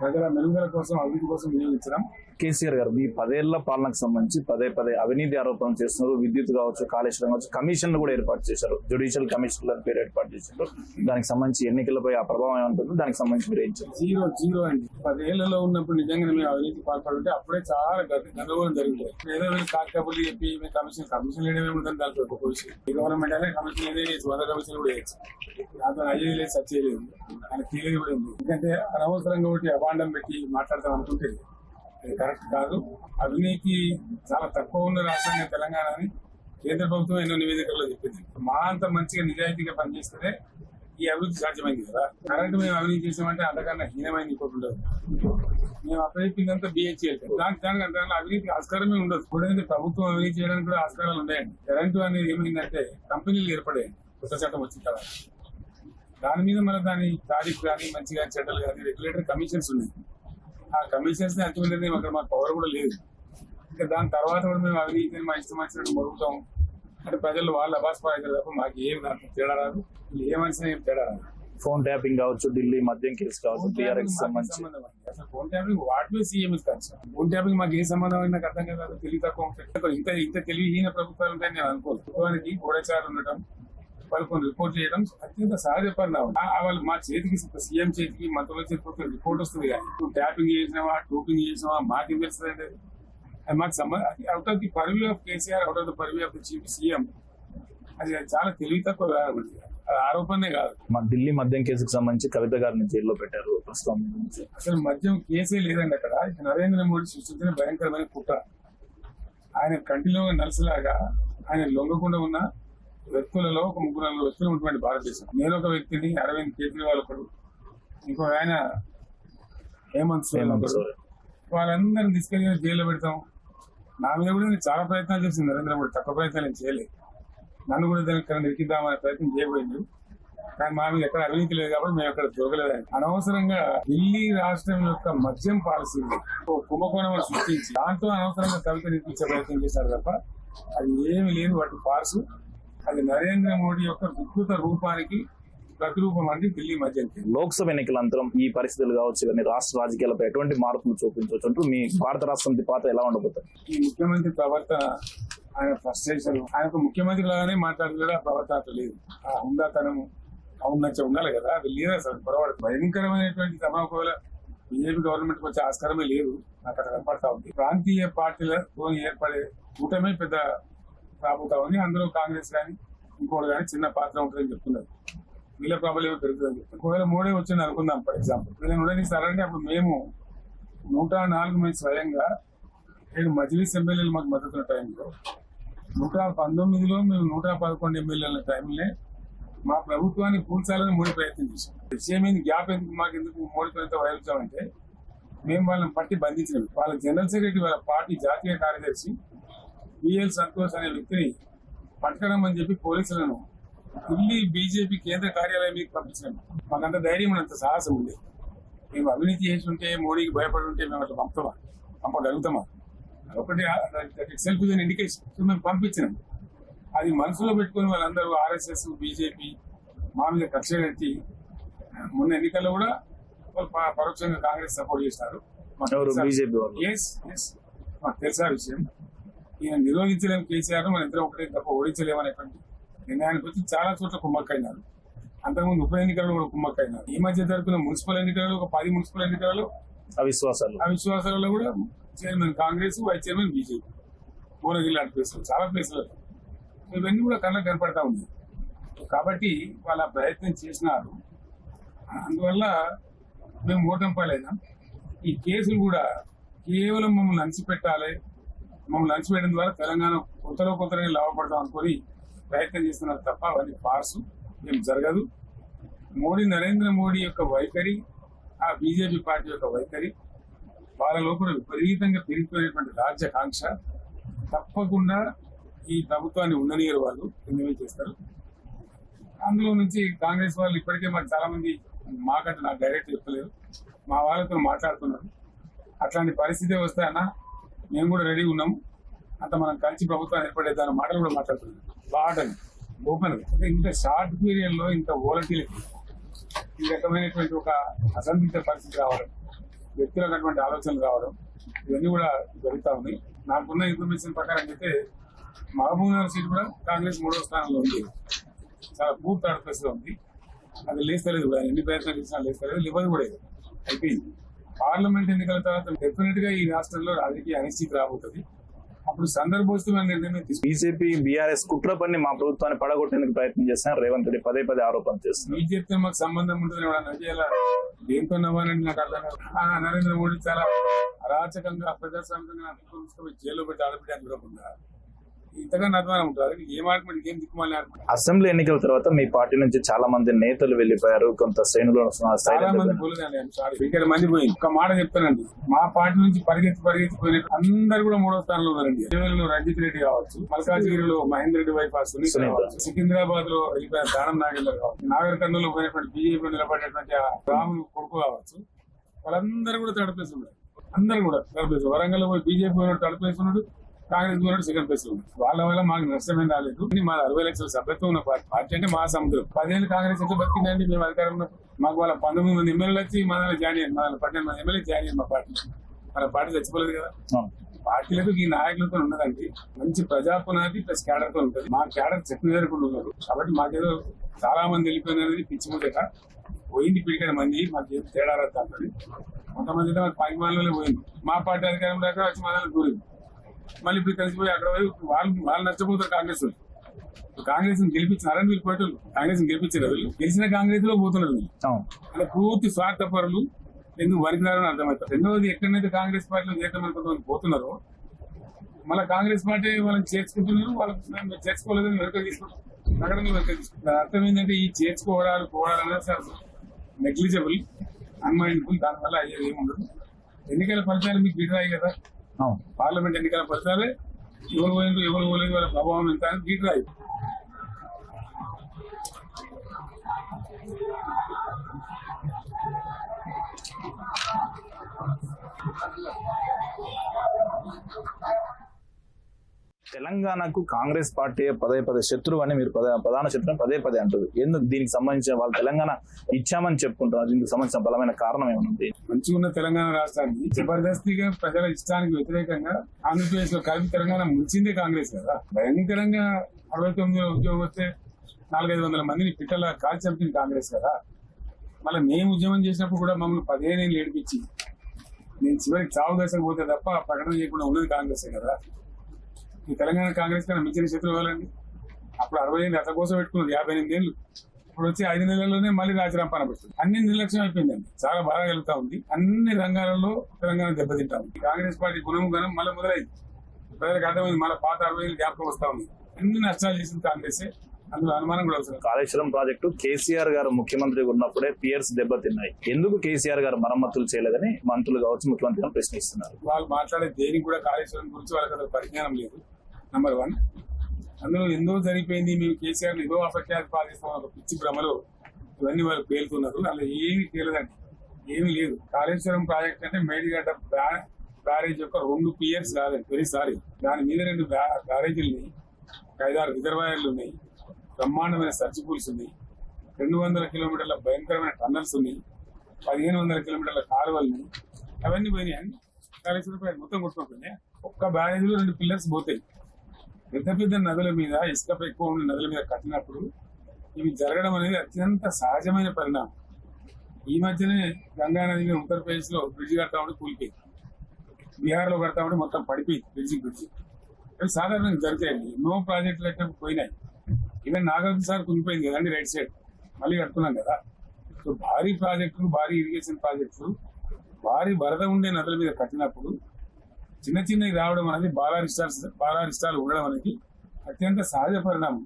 ప్రజల మెరుగుదల కోసం అభివృద్ధి కోసం వినియోగించడం. కేసీఆర్ గారు ఈ పదేళ్ళ పాలనకు సంబంధించి పదే పదే అవినీతి ఆరోపణలు చేస్తున్నారు విద్యుత్ కావచ్చు కాళేశ్వరం కావచ్చు కమిషన్లు కూడా ఏర్పాటు చేశారు. జ్యుడిషియల్ కమిషన్ పేరు ఏర్పాటు చేశారు. దానికి సంబంధించి ఎన్నికలపై ఆ ప్రభావం ఏమంటుంది? దానికి సంబంధించి మీరు ఏం చెప్తారు? జీరో జీరో అండి. పదేళ్ళలో ఉన్నప్పుడు నిజంగా మేము అవినీతి పాల్పడుంటే అప్పుడే చాలా గందరగోళం జరిగింది. ఏదో కాకపోతే చెప్పి కమిషన్ కమిషన్ లేడమే ఉంటుంది దాంట్లో ఒక విషయం గవర్నమెంట్ అనేది కమిషన్ ఏదే చేయొచ్చు వంద కమిషన్ కూడా వేయచ్చు దాంతో అయ్యేది లేదు సచ్చేది లేదు. ఆయన తెలియదు కూడా ఉంది. ఎందుకంటే అనవసరంగా ఒకటి అభాండం పెట్టి మాట్లాడతాం అనుకుంటే ఇది కరెక్ట్ కాదు. అవినీతి చాలా తక్కువ ఉన్న రాష్ట్రంగా తెలంగాణ అని కేంద్ర ప్రభుత్వం ఎన్నో నివేదికల్లో చెప్పింది. మా అంత మంచిగా నిజాయితీగా పనిచేస్తే ఈ అభివృద్ధి సాధ్యమైంది కదా. కరెంట్ మేము అవినీతి చేసామంటే అంతకన్నా హీనమైంది ఇంకోటి ఉండదు. మేము అప్పచెప్పిందంతా బిహెచ్ఎల్ దానికి దానికి అంతకన్నా అవినీతి ఆస్కారమే ఉండదు. ఇప్పుడైతే ప్రభుత్వం అవినీతి చేయడానికి కూడా ఆస్కారాలు ఉన్నాయండి. కరెంటు అనేది ఏమైందంటే కంపెనీలు ఏర్పడాయండి కొత్త చట్టం వచ్చిన తర్వాత. దాని మీద మన దాని తారీఫ్ కానీ మంచిగా చెడ్డలు కానీ రెగ్యులేటర్ కమిషన్స్ ఉన్నాయి. ఆ కమిషన్స్ని అటువంటి అక్కడ మాకు పవర్ కూడా లేదు. ఇంకా దాని తర్వాత కూడా మేము అవినీతిని మా ఇష్టం వచ్చినట్టు మరుగుతాం. అంటే ప్రజలు వాళ్ళు అభాస్పాయితారు తప్ప మాకు ఏం తేడా రాదు. ఏమనిసినా ఏం తేడా రాదు. ఫోన్ ట్యాపింగ్ కావచ్చు ఢిల్లీ మద్యం కేసు కావచ్చు టీఆర్ఎస్ సంబంధించి. అసలు ఫోన్ ట్యాపింగ్ వాటిలో సీఎం ఇస్తారు ఫోన్ ట్యాపింగ్ మాకు ఏ సంబంధం అయినా అర్థం కాదు. తెలివి తక్కువ. ఇంత ఇంత తెలివిహీన ప్రభుత్వాలు ఉంటాయని నేను ప్రభుత్వానికి గోడచారు ఉండటం వాళ్ళు కొన్ని రిపోర్ట్ చేయడం అత్యంత సహజ పరిణామం వాళ్ళు మా చేతికి సీఎం చేతికి మంత్రుల చేతికి రిపోర్ట్ వస్తుంది కానీ నువ్వు ట్యాపింగ్ చేసినావా టూపింగ్ చేసినావా మాకేం తెలుస్తుంది అది మాకు సంబంధం out of the purview of KCR out of the purview of the chief CM అది చాలా తెలివి తక్కువ ఆరోపణనే కాదు. మా ఢిల్లీ మద్యం కేసుకు సంబంధించి కవిత గారిని జైల్లో పెట్టారు ప్రస్తుతం. అసలు మద్యం కేసే లేదండి అక్కడ. నరేంద్ర మోడీ సృష్టించిన భయంకరమైన కుట్ర. ఆయన కంటిలో నలసలాగా ఆయన లొంగకుండా ఉన్న వ్యక్తులలో ఒక ముగ్గురు నలుగురు వ్యక్తులు ఉన్నటువంటి భారతదేశం. నేను ఒక వ్యక్తిని అరవింద్ కేజ్రీవాల్ ఒకడు ఇంకో ఆయన హేమంత్ సోరెన్ ఒకడు. వాళ్ళందరిని తీసుకెళ్ళి జైల్లో పెడతాం. నా మీద కూడా నేను చాలా ప్రయత్నాలు చేసింది నరేంద్ర మోడీ. తక్కువ ప్రయత్నాలు నేను చేయలేదు. నన్ను కూడా దానికి ఇక్కడ నిరికిద్దామనే ప్రయత్నం చేయబోయింది. కానీ మా మీద ఎక్కడ అవినీతి లేదు కాబట్టి మేము ఎక్కడ దొరకలేదు అనవసరంగా ఢిల్లీ రాష్ట్రం యొక్క మద్యం పాలసీ ఓ కుంభకోణం సృష్టించి దాంతో అనవసరంగా కవిత నిరూపించే ప్రయత్నం చేశారు తప్ప అది ఏమి లేదు వాటి ఫార్సు అది నరేంద్ర మోడీ యొక్క వికృత రూపానికి ప్రతిరూపం అంటే ఢిల్లీ కేంద్రం. లోక్సభ ఎన్నికల అనంతరం ఈ పరిస్థితులు కావచ్చు కానీ రాష్ట్ర రాజకీయాలపై ఎటువంటి మార్పులు చూపించవచ్చు అంటూ మీ భారత రాష్ట్రం పాత్ర ఎలా ఉండబోతుంది ఈ ముఖ్యమంత్రి ప్రవర్తన ఆయన ఫ్రస్ట్రేషన్ ఆయన ఒక ముఖ్యమంత్రి లాగానే ఆ ప్రవర్తన లేదు. ఆ హుందాతనము ఔన్నత్యం ఉండాలి కదా అది లేదు అసలు పొరపాటు. భయంకరమైనటువంటి ఒకవేళ బీజేపీ గవర్నమెంట్ వచ్చే ఆస్కారమే లేదు నాకు అక్కడ కనపడతా ఉంది. ప్రాంతీయ పార్టీలతో ఏర్పడే కూటమే పెద్ద రాబోతామని అందరూ కాంగ్రెస్ కానీ ఇంకోటి కానీ చిన్న పాత్ర ఉంటుందని చెప్తున్నారు. వీళ్ళ ప్రాబ్లం ఏమో పెరుగుతుందని చెప్తారు ఒకవేళ మోడీ వచ్చింది అనుకుందాం ఫర్ ఎగ్జాంపుల్ వీళ్ళని ఉండనిస్తారంటే అప్పుడు మేము నూట నాలుగు మంది స్వయంగా ఏడు మజిలీస్ ఎమ్మెల్యేలు మాకు మద్దతున్న టైంలో నూట పంతొమ్మిదిలో మేము నూట పదకొండు ఎమ్మెల్యేల టైంలో మా ప్రభుత్వాన్ని కూల్చాలని మోడీ ప్రయత్నం చేశాం. విషయం గ్యాప్ ఎందుకు మాకు ఎందుకు మోడీతో ఎంత వైరుచామంటే మేము వాళ్ళని పట్టి బంధించినాం వాళ్ళ జనరల్ సెక్రటరీ వాళ్ళ పార్టీ జాతీయ కార్యదర్శి బిఎల్ సంతోష్ అనే వ్యక్తిని పట్టుకరమని చెప్పి పోలీసులను ఢిల్లీ బీజేపీ కేంద్ర కార్యాలయం మీకు పంపించినాం మాకంత ధైర్యం అంత సాహసం ఉంది. మేము అవినీతి చేసి ఉంటే మోడీకి భయపడి ఉంటే మేము అట్లా పంపుతామా పంపగలుగుతామా ఒకటి సెల్ఫ్ ఇస్ ఇండికేషన్ మేము పంపించినాం. అది మనసులో పెట్టుకుని వాళ్ళందరూ ఆర్ఎస్ఎస్ బీజేపీ మా మీద కక్ష కట్టి మొన్న ఎన్నికల్లో కూడా వాళ్ళు పరోక్షంగా కాంగ్రెస్ సపోర్ట్ చేసినారు తెలుసా విషయం? ఈయన నిరోధించలేము కేసీఆర్ మన ఇద్దరం ఒకటే తప్ప ఓడించలేము అనేటువంటి నిర్ణయానికి వచ్చి చాలా చోట్ల కుమ్మక్కైనారు. అంతకుముందు ఉప ఎన్నికల్లో కూడా కుమ్మక్కైనారు. ఈ మధ్య జరుగుతున్న మున్సిపల్ ఎన్నికలలో ఒక పది మున్సిపల్ ఎన్నికలలో అవిశ్వాసాలు ఆ విశ్వాసాలలో కూడా chairman Congress vice chairman BJP. Bhuvanagiri లాంటి ప్లేసులు చాలా ప్లేసులు ఇవన్నీ కూడా కళ్ళకు కనపడతా ఉంది కాబట్టి వాళ్ళ ప్రయత్నం చేసినారు. అందువల్ల మేము ఓటమి పాలైనాం. ఈ కేసులు కూడా కేవలం మమ్మల్ని అణచిపెట్టాలి. మమ్మల్ని అణచిపెట్టడం ద్వారా తెలంగాణ కొత్తలో కొత్తనే లాభపడతాం అనుకుని ప్రయత్నం చేస్తున్నారు తప్ప అది పార్సు ఏం జరగదు. మోడీ నరేంద్ర మోడీ యొక్క వైఖరి ఆ బీజేపీ పార్టీ యొక్క వైఖరి వాళ్ళ లోపల విపరీతంగా పెరిగిపోయినటువంటి రాజ్యాకాంక్ష తప్పకుండా ఈ ప్రభుత్వాన్ని ఉండనీయరు వాళ్ళు ఎన్నివే చేస్తారు? అందులో నుంచి కాంగ్రెస్ వాళ్ళు ఇప్పటికే మాకు చాలా మంది మాకంటే నాకు డైరెక్ట్ చెప్పలేదు మా వాళ్ళతో మాట్లాడుతున్నారు. అట్లాంటి పరిస్థితి వస్తే అన్న మేము కూడా రెడీ ఉన్నాము అంత మనం కలిసి ప్రభుత్వాన్ని ఏర్పడేదాని మాటలు కూడా మాట్లాడుతున్నాం. బాగా ఓపెన్ అంటే ఇంత షార్ట్ పీరియడ్లో ఇంత ఓలటిలిటీ ఈ రకమైనటువంటి ఒక అసందిగ్ధ పరిస్థితి రావడం వ్యక్తులకు అటువంటి ఆలోచనలు రావడం ఇవన్నీ కూడా జరుగుతా ఉన్నాయి. నాకున్న ఇన్ఫర్మేషన్ ప్రకారం అయితే మహబూబ్ నగర్ సీట్ కూడా కాంగ్రెస్ మూడవ స్థానంలో ఉంది. చాలా పూర్తి థర్డ్ ఉంది. అది లేస్తలేదు. కూడా ఎన్ని ప్రయత్నాలు చేసినా లేస్తలేదు. లివర్ కూడా అయిపోయింది. పార్లమెంట్ ఎన్నికల తర్వాత డెఫినెట్గా ఈ రాష్ట్రంలో రాజకీయ అనిశ్చితి రాబోతుంది. అప్పుడు సందర్భోచితమైన నిర్ణయం తీసుకు బీజేపీ బీఆర్ఎస్ కుట్ర పని మా ప్రభుత్వాన్ని పడగొట్టేందుకు ప్రయత్నం చేస్తున్నారు. రేవంత్ రెడ్డి పదే పదే ఆరోపణ చేస్తున్నారు. బీజేపీతో మాకు సంబంధం ఉంటుంది చేయాల? దేంతో నవ్వాలని నాకు అర్థం కాదు. నరేంద్ర మోడీ చాలా అరాచకంగా తీసుకుపోయి జైల్లో పెట్టి ఆడబిడ్డానికి చూడకుండా ఉంటారు. ఏం ఆడుకుంటే ఏం దిక్కుమాలి ఆడుకుంటారు అసెంబ్లీ ఎన్నికల తర్వాత మీ పార్టీ నుంచి చాలా మంది నేతలు వెళ్ళిపోయారు కొంత శ్రేణులు చాలా మంది పోలేదండి. ఇక్కడ మంది పోయింది. ఒక మాట చెప్తానండి. మా పార్టీ నుంచి పరిగెత్తి పరిగెత్తి పోయినట్టు అందరు కూడా మూడో స్థానంలో ఉన్నారండి. ఇరవైలో రంజిత్ రెడ్డి కావచ్చు మల్కాజ్గిరిలో మహేందర్ రెడ్డి వైఫ్ సునీత. కావచ్చు సికింద్రాబాద్లో వెళ్ళిపోయిన దానం నాగేందర్ కావచ్చు నాగర్ కర్నూలు పోయినటువంటి బీజేపీ నిలబడేటువంటి ఆ రాములు కొడుకు కావచ్చు వాళ్ళందరూ కూడా థర్డ్ ప్లేస్ ఉన్నారు. అందరూ కూడా థర్డ్ ప్లేస్ వరంగల్ పోయి బీజేపీ ప్లేస్ ఉన్నాడు. కాంగ్రెస్ పోయినట్టు సెకండ్ ప్లేస్ ఉన్నాడు వాళ్ళ వల్ల మాకు నష్టమేం రాలేదు. మా అరవై లక్షల సభ్యత్వం ఉన్న పార్టీ. పార్టీ అంటే మా సముద్రం. పదిహేను కాంగ్రెస్ ఎట్లా బతికిందండి? మేము అధికారంలో మాకు వాళ్ళ పంతొమ్మిది మంది ఎమ్మెల్యేలు వచ్చి మన జాయిన్ అయ్యారు మన పన్నెండు మంది ఎమ్మెల్యే జాయిన్ అయ్యారు మా పార్టీ. మన పార్టీ చచ్చిపోలేదు కదా. పార్టీలకు ఈ నాయకులతో ఉన్నదండి. మంచి ప్రజాపునాది ప్లస్ క్యాడర్తో ఉంటుంది. మా క్యాడర్ చెప్పిన జరగకుండా ఉన్నారు. కాబట్టి మాకేదో చాలా మంది వెళ్ళిపోయినారు అనేది పిచ్చి ముద్దక పోయింది పిడికడ మంది. మాకు తేడా రాదు దాంట్లో. కొంతమంది అయితే మాకు పది మందిలో పోయింది మా పార్టీ అధికారం దాకా వచ్చి మన దూరింది మళ్ళీ ఇప్పుడు కలిసిపోయి అక్కడ పోయి వాళ్ళు వాళ్ళు నష్టపోతారు కాంగ్రెస్ కాంగ్రెస్ గెలిపించినారని వీళ్ళు పోయేటోళ్ళు కాంగ్రెస్ గెలిపించారు వీళ్ళు. గెలిచిన కాంగ్రెస్లో పోతున్నారు వీళ్ళు. పూర్తి స్వార్థపరులు ఎందుకు వరికినారని అర్థమవుతారు రెండవది ఎక్కడైతే కాంగ్రెస్ పార్టీలో చేద్దామని కొంతమంది పోతున్నారో మళ్ళీ కాంగ్రెస్ పార్టీ వాళ్ళని చేర్చుకుంటున్నారు వాళ్ళకి చేర్చుకోలేదని వెనక తీసుకుంటారు వెనక తీసుకుంటారు అర్థం ఏంటంటే ఈ చేర్చుకోవడాలు పోవడాలు అనేది నెగ్లిజిబుల్ అన్మైండ్ఫుల్ దానివల్ల అయ్యేది ఏముండదు. ఎన్నికల ఫలితాలు మీకు విడుదలయ్యాయి కదా. పార్లమెంట్ ఎన్నికల ఫలితాలే ఎవరు పోయిండ్రు ఎవరు పోలేదు? వాళ్ళ ప్రభావం ఎంత? అని గీటరాయి తెలంగాణకు కాంగ్రెస్ పార్టీ పదే పదే శత్రువు అని మీరు ప్రధాన శత్రువు పదే పదే అంటారు. ఎందుకు దీనికి సంబంధించిన వాళ్ళు తెలంగాణ ఇచ్చామని చెప్పుకుంటున్నారు? దీనికి సంబంధించిన బలమైన కారణం ఏమైనా మంచిగా ఉన్న తెలంగాణ రాష్ట్రాన్ని జబర్దస్తిగా ప్రజల ఇష్టానికి వ్యతిరేకంగా ఆంధ్రప్రదేశ్లో కలిపి తెలంగాణ ముంచిందే కాంగ్రెస్ కదా? భయంకరంగా అరవై తొమ్మిది ఉద్యోగం వస్తే నాలుగైదు వందల మందిని పిట్టల కాల్చి చంపింది కాంగ్రెస్ కదా? మళ్ళీ మేము ఉద్యమం చేసినప్పుడు కూడా మమ్మల్ని పదిహేను ఏళ్ళు ఏడిపించింది. నేను చివరికి చావు దశకు పోతే తప్ప ప్రకటన చేయకుండా ఉన్నది కాంగ్రెస్ కదా? ఈ తెలంగాణ కాంగ్రెస్ కన్నా మించిన శత్రువు ఇవ్వాలండి అప్పుడు అరవై ఏళ్ళు అట్ల కోసం పెట్టుకున్నది యాభై ఎనిమిది ఏళ్ళు. ఇప్పుడు వచ్చి ఐదు నెలల్లోనే మళ్ళీ రాజరాంపాన పెడుతుంది అన్ని నిర్లక్ష్యం అయిపోయిందండి. చాలా బాగా కలుగుతా ఉంది. అన్ని రంగాలలో తెలంగాణ దెబ్బతింటా ఉంది. కాంగ్రెస్ పార్టీ గుణం గుణం మళ్ళీ మొదలైంది. ప్రజలకు అర్థమైంది మళ్ళీ పాత అరవై ఏళ్ళు జ్ఞాపకం వస్తా ఉంది. అన్ని నష్టాలు చేసింది కాంగ్రెస్ అందులో అనుమానం కూడా అవసరం కాళేశ్వరం ప్రాజెక్టు కేసీఆర్ గారు ముఖ్యమంత్రిగా ఉన్నప్పుడే పియర్స్ దెబ్బతిన్నాయి. ఎందుకు కేసీఆర్ గారు మరమ్మతులు చేయలేదని మంత్రులు కావచ్చు ముఖ్యమంత్రి ప్రశ్నిస్తున్నారు. వాళ్ళు మాట్లాడే దేనికి కూడా కాళేశ్వరం గురించి వాళ్ళకి పరిజ్ఞానం లేదు. నెంబర్ వన్ అందులో ఎందో జరిగిపోయింది? మేము కేసీఆర్ ఏదో అపఖ్యాతి పాటిస్తాం ఒక పిచ్చి భ్రమలో ఇవన్నీ వాళ్ళు పేలుతున్నారు. అలా ఏమీ తేలదండి ఏమీ లేదు. కాళేశ్వరం ప్రాజెక్ట్ అంటే మేడిగడ్డ బ్యా- బ్యారేజ్ యొక్క రెండు పియర్స్ కాదండి. Very sorry. దాని మీద రెండు బ్యా- బ్యారేజీలు ఐదారు రిజర్వాయర్లు ఉన్నాయి. బ్రహ్మాండమైన సర్చ్ పూల్స్ ఉన్నాయి. రెండు వందల కిలోమీటర్ల భయంకరమైన టన్నల్స్ ఉన్నాయి. పదిహేను వందల కిలోమీటర్ల కాలువలు అవన్నీ పోయినాయి. కాళేశ్వరం మొత్తం కొట్టుకుంటున్నాయి. ఒక్క బ్యారేజ్లో రెండు పిల్లర్స్ పోతాయి. పెద్ద పెద్ద నదుల మీద ఇసుక ఎక్కువ ఉన్న నదుల మీద కట్టినప్పుడు ఇవి జరగడం అనేది అత్యంత సహజమైన పరిణామం. ఈ మధ్యనే గంగా నది మీద ఉత్తరప్రదేశ్లో బ్రిడ్జి కడతా కూలిపోయింది బీహార్లో మొత్తం పడిపోయింది బ్రిడ్జి బ్రిడ్జి. అవి సాధారణంగా జరుగుతాయండి ఎన్నో ప్రాజెక్టులు అయితే పోయినాయి. ఈవెన్ నాగార్జున సార్ కుంగిపోయింది కదండి రైట్ సైడ్. మళ్ళీ కడుతున్నాం కదా. సో భారీ ప్రాజెక్టులు భారీ ఇరిగేషన్ ప్రాజెక్టులు భారీ వరద ఉండే నదుల మీద కట్టినప్పుడు చిన్న చిన్నవి రావడం అనేది బాలారిష్టాలు బాలారిష్టాలు ఉండడం అనేది అత్యంత సహజ పరిణామం.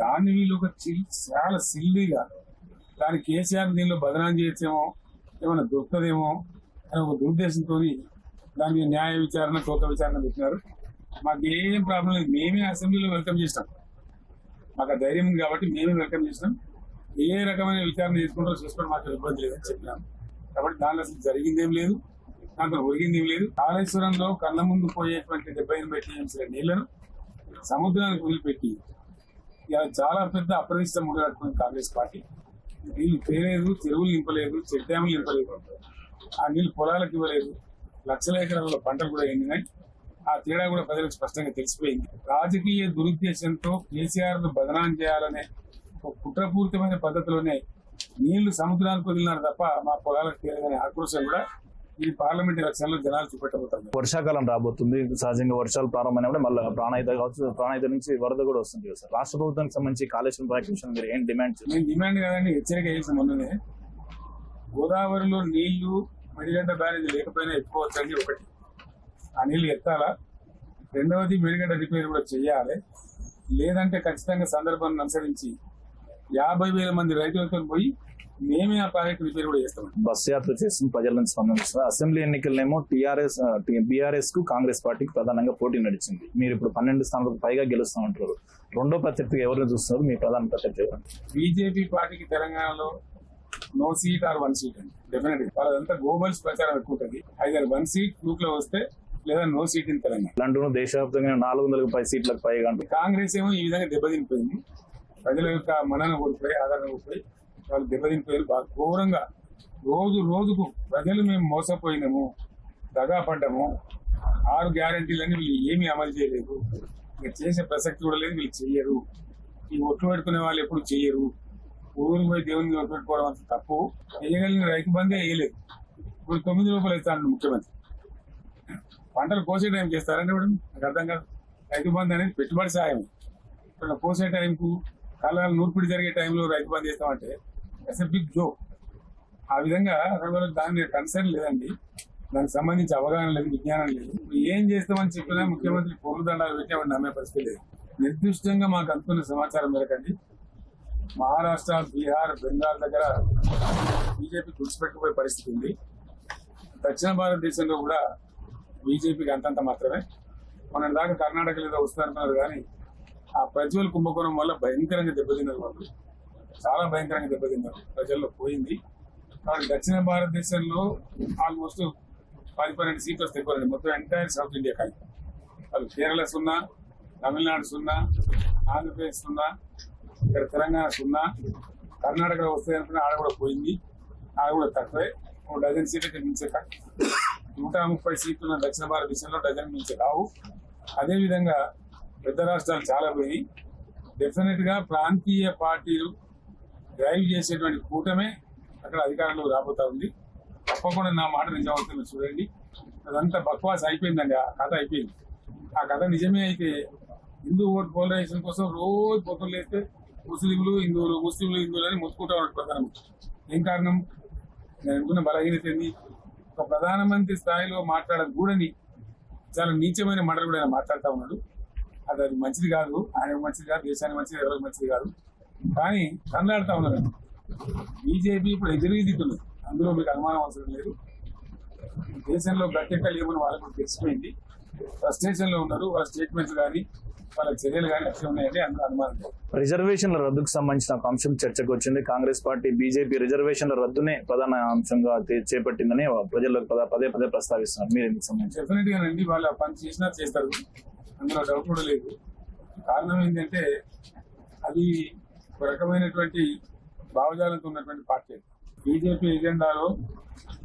దాన్ని వీళ్ళు ఒక చిల్ చాలా సిల్లీగా దాని కేసీఆర్ దీనిలో బదనాం చేయొచ్చేమో ఏమైనా దొరుకుతుందేమో అని ఒక దురుద్దేశంతో దాని మీద న్యాయ విచారణ కోక విచారణ పెట్టినారు. మాకు ఏం ప్రాబ్లం లేదు. మేమే అసెంబ్లీలో వెల్కమ్ చేసినాం. మాకు ధైర్యం ఉంది కాబట్టి మేమే వెల్కమ్ చేసినాం. ఏ రకమైన విచారణ చేసుకుంటారో చూసుకోవడం మాకు ఇబ్బంది లేదని చెప్పినాం. కాబట్టి దానిలో అసలు జరిగిందేం లేదు. అక్కడ ఒరిగింది లేదు. కాళేశ్వరంలో కళ్ళ ముందు పోయేటువంటి డెబ్బై ఎనభై టీఎంసీల నీళ్ళను సముద్రానికి వదిలిపెట్టి ఇలా చాలా పెద్ద అప్రవిష్టం ఉండేటువంటి కాంగ్రెస్ పార్టీ. నీళ్ళు తేలేదు చెరువులు నింపలేదు చెక్ డ్యాములు నింపలేదు. ఆ నీళ్ళు పొలాలకు ఇవ్వలేదు. లక్షల ఎకరాల పంటలు కూడా ఎండినాయి. ఆ తేడా కూడా ప్రజలకు స్పష్టంగా తెలిసిపోయింది. రాజకీయ దురుద్దేశంతో కేసీఆర్ను బదనాం చేయాలనే ఒక కుట్రపూరితమైన పద్ధతిలోనే నీళ్ళు సముద్రానికి వదిలినారు తప్ప మా పొలాలకు తేలేదనే ఆక్రోశం కూడా ఈ పార్లమెంట్ ఎలక్షన్లో జనాలు చూపెట్టబోతారు వర్షాకాలం రాబోతుంది. సహజంగా వర్షాలు ప్రారంభమైనప్పుడు మళ్ళీ ప్రాణాయిత కావచ్చు ప్రాణాయిత నుంచి వరద కూడా వస్తుంది కదా సార్. రాష్ట్ర ప్రభుత్వానికి సంబంధించి కాళేశ్వరం ప్రాజెక్టు విషయంలో మీరు ఏం డిమాండ్ నేను డిమాండ్ కదండి హెచ్చరిక చేసిన మొన్ననే. గోదావరిలో నీళ్ళు మెడిగడ్డ బ్యారేజ్ లేకపోయినా ఎత్తుకోవచ్చండి ఒకటి. ఆ నీళ్ళు ఎత్తాలా? రెండవది మెడిగడ్డ రిపేర్ కూడా చేయాలి. లేదంటే ఖచ్చితంగా సందర్భాన్ని అనుసరించి యాభై వేల మంది రైతులతో పోయి మేమే ఆ ప్రాజెక్ట్ రిపేర్ కూడా చేస్తామండి బస్సు యాత్ర చేసి ప్రజల నుంచి స్పందిస్తున్నారు అసెంబ్లీ ఎన్నికలనేమో టీఆర్ఎస్ బీఆర్ఎస్కు కాంగ్రెస్ పార్టీకి ప్రధానంగా పోటీ నడిచింది. మీరు ఇప్పుడు పన్నెండు స్థానాలకు పైగా గెలుస్తామంటారు రెండో ప్రత్యర్థిగా ఎవరిని చూస్తున్నారు? మీ ప్రధాన ప్రత్యర్థి బీజేపీ పార్టీకి తెలంగాణలో no seat or one seat అండి. డెఫినెట్ వాళ్ళదంతా గోబల్స్ ప్రచారం ఎక్కువ ఉంటుంది ఐదర్ వన్ సీట్ గ్రూప్లో వస్తే లేదా నో సీట్ ఇన్ తెలంగాణ. ఇలాంటి దేశవ్యాప్తంగా నాలుగు వందలకు పై సీట్లకు పైగా కాంగ్రెస్ ఏమో ఈ విధంగా దెబ్బతినిపోయింది. ప్రజల యొక్క మనన ఓడిపోయి ఆదరణ ఓడిపోయి వాళ్ళు దెబ్బతినిపోయారు బాగా ఘోరంగా. రోజు రోజుకు ప్రజలు మేము మోసపోయినాము దగా పడ్డాము. ఆరు గ్యారంటీలని వీళ్ళు ఏమీ అమలు చేయలేదు. ఇక చేసే ప్రసక్తి కూడా లేదు వీళ్ళు చెయ్యరు. ఈ ఒట్లు పెట్టుకునే వాళ్ళు ఎప్పుడు చెయ్యరు. ఊరికి పోయి దేవుని ఒట్లు పెట్టుకోవడం అంత తప్పు. వేయగలిగిన రైతు బందే వేయలేదు. ఇప్పుడు తొమ్మిది రూపాయలు ఇస్తాను ముఖ్యమంత్రి. పంటలు కోసే టైం చేస్తారంటే ఇప్పుడు నాకు అర్థం కాదు. రైతు బంధు అనేది పెట్టుబడి సాయం. ఇక్కడ కోసే టైంకు కళ్ళాలు నూర్పిడి జరిగే టైంలో రైతు బంధు చేస్తామంటే ఎస్ బిగ్ జో ఆ విధంగా వాళ్ళకి దాని మీద కన్సర్న్ లేదండి. దానికి సంబంధించి అవగాహన లేదు విజ్ఞానం లేదు. ఏం చేస్తామని చెప్పినా ముఖ్యమంత్రి పోలు దండాలు పెట్టామని నమ్మే పరిస్థితి లేదు. నిర్దిష్టంగా మాకు అందుకున్న సమాచారం మేరకండి. మహారాష్ట్ర బీహార్ బెంగాల్ దగ్గర బీజేపీ తుడిచిపెట్టుకుపోయే పరిస్థితి ఉంది. దక్షిణ భారతదేశంలో కూడా బీజేపీకి అంతంత మాత్రమే. మన దాకా కర్ణాటకలో ఏదో వస్తారన్నారు కానీ ఆ ప్రజ్వల్ కుంభకోణం వల్ల భయంకరంగా దెబ్బతిన్నారు వాళ్ళు. చాలా భయంకరంగా దెబ్బతిన్నారు ప్రజల్లో పోయింది. కాబట్టి దక్షిణ భారతదేశంలో ఆల్మోస్ట్ పది పన్నెండు సీట్లు వస్తాయి మొత్తం ఎంటైర్ సౌత్ ఇండియా కలిపి వాళ్ళు కేరళ సున్నా తమిళనాడు సున్నా ఆంధ్రప్రదేశ్ సున్నా ఇక్కడ తెలంగాణ సున్నా కర్ణాటకలో వస్తాయి అనుకున్న ఆడ కూడా పోయింది. ఆడ కూడా తక్కువే. ఒక డజన్ సీట్లకి మించే నూట ముప్పై సీట్లు ఉన్న దక్షిణ భారతదేశంలో డజన్ మించి రావు అదేవిధంగా పెద్ద రాష్ట్రాలు చాలా పోయి డెఫినెట్గా ప్రాంతీయ పార్టీలు డ్రైవ్ చేసేటువంటి కూటమే అక్కడ అధికారంలో రాబోతా ఉంది. తప్పకుండా నా మాట నిజం అవుతుంది చూడండి. అదంతా బక్వాస్ అయిపోయిందండి. ఆ కథ అయిపోయింది. ఆ కథ నిజమే అయితే హిందూ ఓట్ పోలరైజేషన్ కోసం రోజు పొత్తులు వేస్తే ముస్లింలు హిందువులు ముస్లింలు హిందువులు అని మొత్తుకుంటా ఉన్నాడు ప్రధానమంత్రి. ఏం కారణం? నేను అనుకున్న బలహీనత ఏంది? ఒక ప్రధానమంత్రి స్థాయిలో మాట్లాడకూడని చాలా నీచమైన మాటలు కూడా ఆయన మాట్లాడుతూ ఉన్నాడు. అది అది మంచిది కాదు. ఆయన మంచిది కాదు. దేశానికి మంచిది ఎవరికి మంచిది కాదు. కానీ కన్నాడుతా ఉన్నారు. బీజేపీ ఇప్పుడు ఎదురుదిద్దున్నది అందులో మీకు అనుమానం అవసరం లేదు. దేశంలో గట్టెక్కలు ఏమని వాళ్ళకు తెలిసిపోయింది. ఫ్రస్ట్రేషన్లో ఉన్నారు. వాళ్ళ స్టేట్మెంట్స్ కానీ వాళ్ళ చర్యలు కానీ అట్లా ఉన్నాయండి అందులో అనుమానం రిజర్వేషన్ల రద్దుకు సంబంధించిన ఒక అంశం చర్చకు వచ్చింది. కాంగ్రెస్ పార్టీ బీజేపీ రిజర్వేషన్ల రద్దునే ప్రధాన అంశంగా చేపట్టిందని ప్రజలకు పద- పదే పదే ప్రస్తావిస్తున్నారు. మీరు ఎందుకు సంబంధించి డెఫినెట్ గానండి వాళ్ళు ఆ పని చేసినా చేస్తారు. అందులో డౌట్ కూడా లేదు. కారణం ఏంటంటే అది ఒక రకమైనటువంటి భావజాలంతో ఉన్నటువంటి పార్టీ. బీజేపీ ఎజెండాలో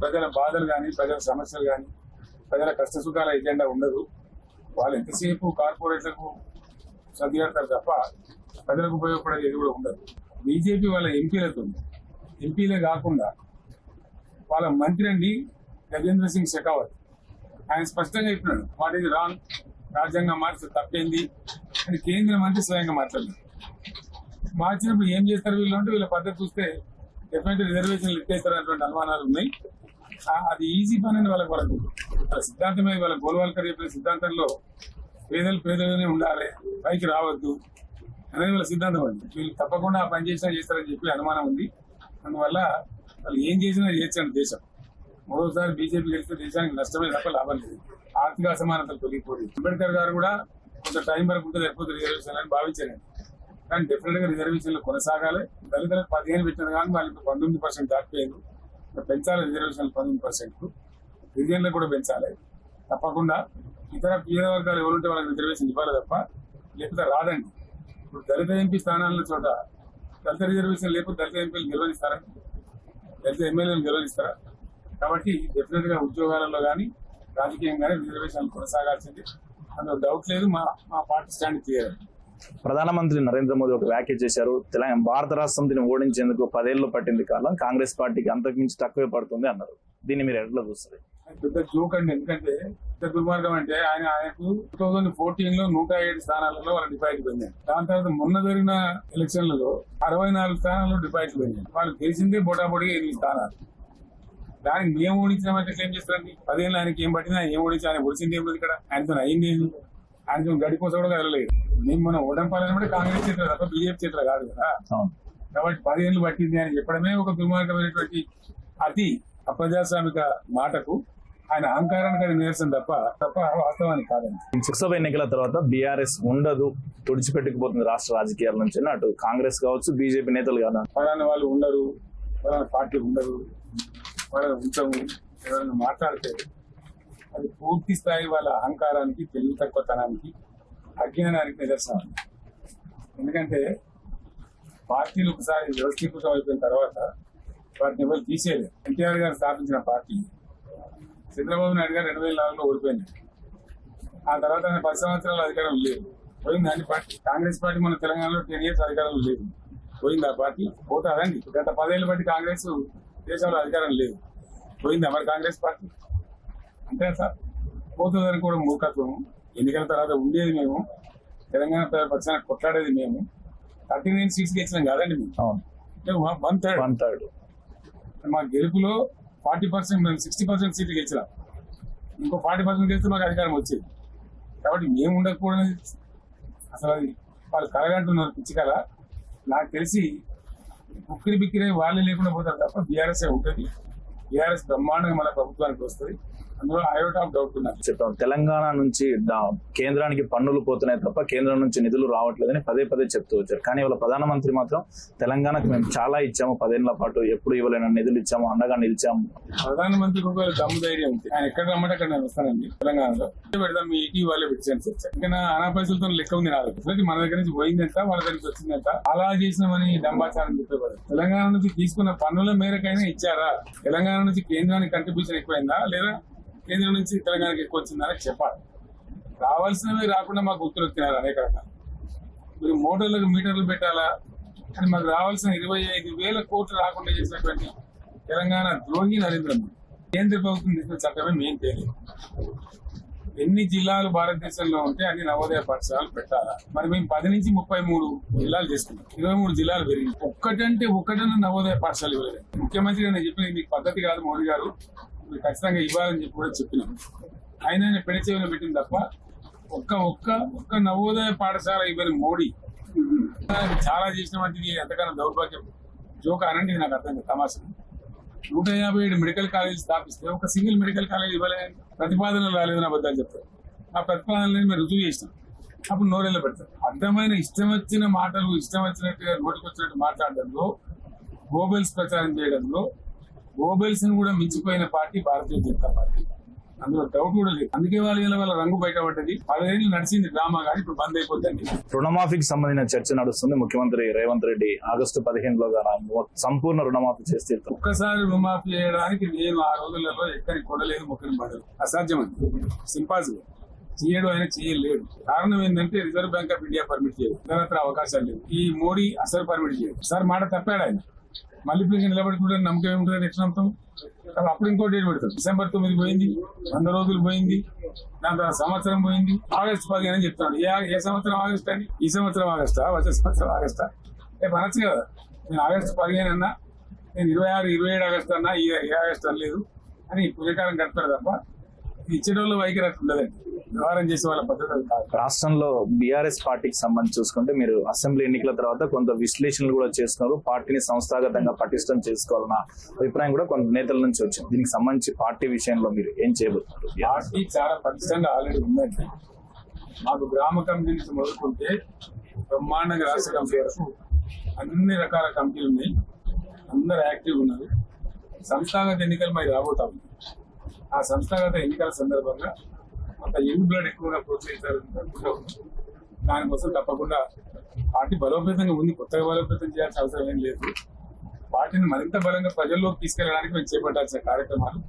ప్రజల బాధలు కానీ ప్రజల సమస్యలు కానీ ప్రజల కష్ట సుఖాల ఎజెండా ఉండదు. వాళ్ళు ఎంతసేపు కార్పొరేట్లకు సర్దిగడతారు తప్ప ప్రజలకు ఉపయోగపడేది కూడా ఉండదు. బీజేపీ వాళ్ళ ఎంపీలతో ఎంపీలే కాకుండా వాళ్ళ మంత్రి అండి గజేంద్ర సింగ్ షెకావత్ ఆయన స్పష్టంగా చెప్పినాడు వాట్ ఈజ్ రాంగ్? రాజ్యాంగం మార్చి తప్పేంది? అని కేంద్ర మంత్రి స్వయంగా మాట్లాడారు మార్చినప్పుడు ఏం చేస్తారు వీళ్ళు అంటే వీళ్ళ పద్ధతి చూస్తే డెఫినెట్ రిజర్వేషన్లు ఎత్తేస్తారు అటువంటి అనుమానాలు ఉన్నాయి. అది ఈజీ పని అని వాళ్ళకి వాళ్ళకు సిద్ధాంతం సిద్ధాంతమే వాళ్ళ గోల్వాల్కర్ చెప్పిన సిద్ధాంతంలో పేదలు పేదలుగానే ఉండాలి పైకి రావద్దు అనేది వాళ్ళ సిద్ధాంతం అండి వీళ్ళు తప్పకుండా ఆ పని చేసినా చేస్తారని చెప్పి అనుమానం ఉంది. అందువల్ల వాళ్ళు ఏం చేసినా చేయొచ్చండి దేశం మూడోసారి బీజేపీ గెలిస్తే దేశానికి నష్టమే తప్ప లాభం లేదు. ఆర్థిక అసమానతలు తొలగిపోయింది అంబేద్కర్ గారు కూడా కొంత టైం వరకు ఉంటుంది లేకపోతే రిజర్వేషన్ అని భావించారండి కానీ డెఫినెట్గా రిజర్వేషన్లు కొనసాగాలి. దళితులకు పదిహేను పెట్టిన కానీ వాళ్ళు ఇప్పుడు పంతొమ్మిది పర్సెంట్ దాటిపోయింది పెంచాలి రిజర్వేషన్లు పంతొమ్మిది పర్సెంట్ గిరిజనులకు కూడా పెంచాలి. తప్పకుండా ఇతర పేద వర్గాలు ఎవరుంటే వాళ్ళకి రిజర్వేషన్ ఇవ్వాలి తప్ప లేకపోతే రాదండి. ఇప్పుడు దళిత ఎంపీ స్థానాల చోట దళిత రిజర్వేషన్ లేకపోతే దళిత ఎంపీలు నిర్వహిస్తారా దళిత ఎమ్మెల్యేలు నిర్వహిస్తారా కాబట్టి డెఫినెట్గా ఉద్యోగాలలో కానీ రాజకీయంగా కానీ రిజర్వేషన్లు కొనసాగాల్సింది. అందులో డౌట్ లేదు. మా మా పార్టీ స్టాండ్ క్లియర్ ప్రధానమంత్రి నరేంద్ర మోదీ ఒక వ్యాఖ్య చేశారు. తెలంగాణ భారత రాష్ట్రంతిని ఓడించేందుకు పదేళ్ళు పట్టింది కాలం కాంగ్రెస్ పార్టీకి అంతకుమించి తక్కువే పడుతుంది అన్నారు. దీన్ని మీరు ఎట్లా చూస్తారు? పెద్ద జోక్ అండి. ఎందుకంటే పెద్ద దుర్మార్గం అంటే ఆయన ఆయనకు టూ థౌజండ్ ఫోర్టీన్లో నూట ఏడు స్థానాలలో వాళ్ళు డిపాజిట్ పొందారు. దాని తర్వాత మొన్న జరిగిన ఎలక్షన్లలో అరవై నాలుగు స్థానాల్లో డిపాజిట్ పొందారు. వాళ్ళు గెలిచిందే బొటాబొడిగా ఎనిమిది స్థానాలు. దానికి మేము ఓడించినామంటే ఏం చేస్తారండి? పదేళ్ళు ఆయనకి ఏం పట్టినా ఏం ఓడించి ఆయన ఓడిచింది ఏం లేదు ఇక్కడ? ఆయనతో అయింది ఏంది ఆయనతో గడిపోస కూడా కదలలేదు మేము మనం ఓడంపాలని కూడా కాంగ్రెస్ చేతులు తప్ప బీజేపీ చేతులు కాదు కదా. కాబట్టి పదిహేళ్ళు పట్టింది అని చెప్పడమే ఒక దుర్మార్గమైనటువంటి అతి అప్రజాస్వామిక మాటకు ఆయన అహంకారానికి నిరసన తప్ప తప్ప వాస్తవానికి కాదండి. లోక్సభ ఎన్నికల తర్వాత బీఆర్ఎస్ ఉండదు తుడిచిపెట్టుకుపోతుంది రాష్ట్ర రాజకీయాల నుంచి అటు కాంగ్రెస్ కావచ్చు బీజేపీ నేతలు కదా? ఫలానా వాళ్ళు ఉండరు ఫలానా పార్టీ ఉండరు వాళ్ళని ఉంచము ఎవరైనా మాట్లాడితే అది పూర్తి స్థాయి వాళ్ళ అహంకారానికి తెలివి తక్కువతనానికి అజ్ఞానానికి నిదర్శనం. ఎందుకంటే పార్టీలు ఒకసారి వ్యవస్థీకృతం అయిపోయిన తర్వాత వాటిని ఎవరు తీసేయలేదు. ఎన్టీఆర్ గారు స్థాపించిన పార్టీ చంద్రబాబు నాయుడు గారు రెండు వేల నాలుగులో ఓడిపోయింది. ఆ తర్వాత ఆయన పది సంవత్సరాలు అధికారం లేదు. పోయింది అన్ని పార్టీ కాంగ్రెస్ పార్టీ మన తెలంగాణలో టెన్ ఇయర్స్ అధికారంలో లేదు. పోయింది ఆ పార్టీ పోతాదండి. గత పదేళ్ళ బట్టి కాంగ్రెస్ దేశంలో అధికారం లేదు. పోయింది మరి కాంగ్రెస్ పార్టీ? అంతే సార్? పోతుందని కూడా మూర్ఖత్వం ఎన్నికల తర్వాత ఉండేది మేము. తెలంగాణ పక్షాన కొట్లాడేది మేము. థర్టీ నైన్ సీట్స్ గెలిచినాం కాదండి మేము. One third. One third. మా గెలుపులో ఫార్టీ పర్సెంట్ మేము సిక్స్టీ పర్సెంట్ సీట్లు గెలిచినాం. ఇంకో ఫార్టీ పర్సెంట్ గెలిస్తే మాకు అధికారం వచ్చేది. కాబట్టి మేము ఉండకపోవడం అసలు అది వాళ్ళు కలగంటున్నారు పిచ్చి కల నాకు తెలిసి ఉక్కిరి బిక్కిరి వాళ్ళే లేకుండా పోతారు తప్ప బీఆర్ఎస్ ఉంటుంది. బీఆర్ఎస్ బ్రహ్మాండంగా మన ప్రభుత్వానికి వస్తుంది. చెప్పాం. తెలంగాణ నుంచి కేంద్రానికి పన్నులు పోతున్నాయి తప్ప కేంద్రం నుంచి నిధులు రావట్లేదని పదే పదే చెప్తూ వచ్చారు. కానీ వాళ్ళ ప్రధానమంత్రి మాత్రం తెలంగాణకు మేము చాలా ఇచ్చాము. పదేళ్ళ పాటు ఎప్పుడు ఇవ్వలేని నిధులు ఇచ్చాము అండగా నిలిచాము. ప్రధానమంత్రికి ఒకవేళ దమ్ము ధైర్యం ఉంది. ఆయన ఎక్కడ రమ్మంటే అక్కడ నేను వస్తానండి తెలంగాణలో. పెడదాం మీ ఇటీవల పెట్టాను సార్. ఇంకా అనా పైసలతో లెక్క ఉంది నా దగ్గర. మన దగ్గర నుంచి పోయిందంట వాళ్ళ దగ్గర నుంచి వచ్చిందంట. అలా చేసినామని డంబాచారం చెప్పేవారు. తెలంగాణ నుంచి తీసుకున్న పన్నుల మేరకైనా ఇచ్చారా? తెలంగాణ నుంచి కేంద్రానికి కంట్రిబ్యూషన్ ఎక్కువైందా? లేదా కేంద్రం నుంచి తెలంగాణకి ఎక్కువ వచ్చిందని చెప్పాలి. రావాల్సినవి రాకుండా మాకు గుర్తులు వచ్చినారు అనేక రకాలు. మీరు మోటార్లకు మీటర్లు పెట్టాలా? కానీ మాకు రావాల్సిన ఇరవై ఐదు వేల కోట్లు రాకుండా చేసినటువంటి తెలంగాణ ద్రోహి నరేంద్ర మోడీ. కేంద్ర ప్రభుత్వం తీసుకున్న చట్టమే మేము తెలియదు ఎన్ని జిల్లాలు భారతదేశంలో ఉంటే అన్ని నవోదయ పాఠశాలలు పెట్టాలా? మరి మేము పది నుంచి ముప్పై మూడు జిల్లాలు చేసుకున్నాం ఇరవై మూడు జిల్లాలు పెరిగింది ఒక్కటంటే ఒక్కటన్నా నవోదయ పాఠశాల ఇవ్వలేదు. ముఖ్యమంత్రి నేను చెప్పిన మీకు పద్ధతి కాదు మోడీ గారు. మీరు ఖచ్చితంగా ఇవ్వాలని చెప్పి కూడా చెప్పినాం. ఆయన ఆయన పెళ్ళి చెవిలో పెట్టింది తప్ప ఒక్క ఒక్క ఒక్క నవోదయ పాఠశాల ఇవ్వని మోడీ. చాలా చేసిన వంటిది ఎంతగానో దౌర్భాగ్యం. జోక్ అనండి నాకు అర్థం కాదు, తమాషా. నూట యాభై ఏడు మెడికల్ కాలేజ్ స్థాపిస్తే ఒక సింగిల్ మెడికల్ కాలేజ్ ఇవ్వలే ప్రతిపాదనలు రాలేదని అబద్ధాలు చెప్తారు. ఆ ప్రతిపాదనలు మీరు రుజువు చేసినాం. అప్పుడు నోరెళ్ళ పెడతారు. అర్థమైన ఇష్టం వచ్చిన మాటలు ఇష్టం వచ్చినట్టుగా నోటికి వచ్చినట్టు మాట్లాడడంలో గోబెల్స్ ప్రచారం చేయడంలో గోబెల్స్ని కూడా మించిపోయిన పార్టీ భారతీయ జనతా పార్టీ. అందులో డౌట్ కూడా లేదు. అందుకే వాళ్ళ వాళ్ళ రంగు బయటపడ్డది. పదిహేళ్ళు నడిచింది డ్రామా కానీ ఇప్పుడు బంద్ అయిపోతుంది రుణమాఫీకి సంబంధించిన చర్చ నడుస్తుంది. ముఖ్యమంత్రి రేవంత్ రెడ్డి ఆగస్టు పదిహేనులోగా సంపూర్ణ రుణమాఫీ చేసి తీరుతాం ఒక్కసారి రుణమాఫీ చేయడానికి నేను ఆ రోజులలో ఎక్కడికి కొడలేదు మొక్కని పడలేదు. అసాధ్యం అది సింపాసిబుల్ చేయడు ఆయన చేయలేడు కారణం ఏంటంటే reserve bank of India permit చేయదు ఇతరత్ర అవకాశాలు లేవు. ఈ మోడీ అసలు పర్మిట్ చేయదు సార్ మాట తప్పాడు ఆయన. మళ్ళీ పిలిచి నిలబెట్టుకుంటే నమ్మకం ఏముంటుంది ఎట్లా నమ్ముతాం? అప్పుడు ఇంకో డేట్ పెడతారు. డిసెంబర్ తొమ్మిది పోయింది వంద రోజులు పోయింది దాని తర్వాత సంవత్సరం పోయింది ఆగస్ట్ పదిహేను అని చెప్తాడు ఏ ఏ సంవత్సరం ఆగస్ట్ అని? ఈ సంవత్సరం ఆగస్టా? వచ్చే సంవత్సరం ఆగస్టా? రేపు అనొచ్చు కదా. నేను ఆగస్టు పదిహేను అన్నా నేను ఇరవై ఆరు ఇరవై ఏడు ఆగస్టు అన్నా ఈ ఏ ఆగస్ట్ అనలేదు. అని పుణ్యకాలం గడతాడు తప్ప ఇచ్చేటోళ్ళు వైఖరి ఉండదండి. వ్యవహారం చేసే వాళ్ళ పద్ధతి అది కాదు. రాష్ట్రంలో బీఆర్ఎస్ పార్టీకి సంబంధించి చూసుకుంటే మీరు అసెంబ్లీ ఎన్నికల తర్వాత కొంత విశ్లేషణలు కూడా చేస్తున్నారు. పార్టీని సంస్థాగతంగా పటిష్టం చేసుకోవాలన్న అభిప్రాయం కూడా కొంత నేతల నుంచి వచ్చింది. దీనికి సంబంధించి పార్టీ విషయంలో మీరు ఏం చేయబోతున్నారు? పార్టీ చాలా పటిష్టంగా ఆల్రెడీ ఉందండి. మాకు గ్రామ కమిటీ నుంచి మొదలుకుంటే బ్రహ్మాండంగా రాష్ట్ర కమిటీ వరకు అన్ని రకాల కమిటీలు ఉన్నాయి. అందరు యాక్టివ్ ఉన్నారు. సంస్థాగత ఎన్నికలు మరి రాబోతా ఉన్నాయి ఆ సంస్థాగత ఎన్నికల సందర్భంగా కొంత యంగ్ బ్లడ్ ఎక్కువగా ప్రోత్సహించారు దానికోసం తప్పకుండా పార్టీ బలోపేతంగా ఉంది కొత్తగా బలోపేతం చేయాల్సిన అవసరం ఏం లేదు. పార్టీని మరింత బలంగా ప్రజల్లోకి తీసుకెళ్ళడానికి మేము చేపట్టాల్సిన కార్యక్రమాలు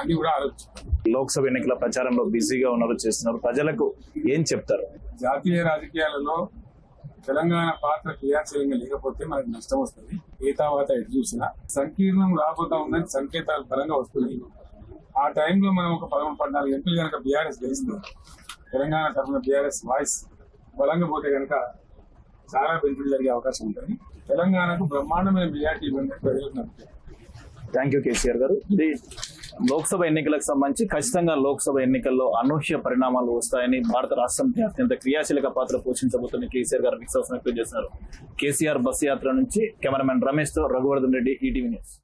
అన్ని కూడా ఆలోచిస్తాం లోక్సభ ఎన్నికల ప్రచారంలో బిజీగా ఉన్నారు చేస్తున్నారు. ప్రజలకు ఏం చెప్తారు? జాతీయ రాజకీయాలలో తెలంగాణ పాత్ర క్రియాశీలంగా లేకపోతే మనకు నష్టం వస్తుంది. ఏ తర్వాత ఎటు చూసినా. సంకీర్ణం రాబోతా ఉందని సంకేతాలు బలంగా వస్తుంది ఆ టైంలో మనం ఒక పదమూడు పద్నాలుగు ఎంపీలు కనుక బీఆర్ఎస్ గెలిస్తే తెలంగాణ తరఫున బీఆర్ఎస్ వాయిస్ బలంగా పోతే కనుక చాలా బెనిఫిట్ జరిగే అవకాశం ఉంటుంది. తెలంగాణకు బ్రహ్మాండమైన మెజార్టీ ఇవ్వండి ప్రజలకు థ్యాంక్ యూ కేసీఆర్ గారు. ఇది లోక్సభ ఎన్నికలకు సంబంధించి ఖచ్చితంగా లోక్సభ ఎన్నికల్లో అనూహ్య పరిణామాలు వస్తాయని భారత రాష్ట్రంపై అత్యంత క్రియాశీలక పాత్ర పోషించబోతున్న కేసీఆర్ గారు విశ్వాసం వ్యక్తం చేస్తున్నారు. కేసీఆర్ బస్ యాత్ర నుంచి కెమెరామెన్ రమేష్తో రఘువర్ధన్ రెడ్డి ఈటీవీ న్యూస్.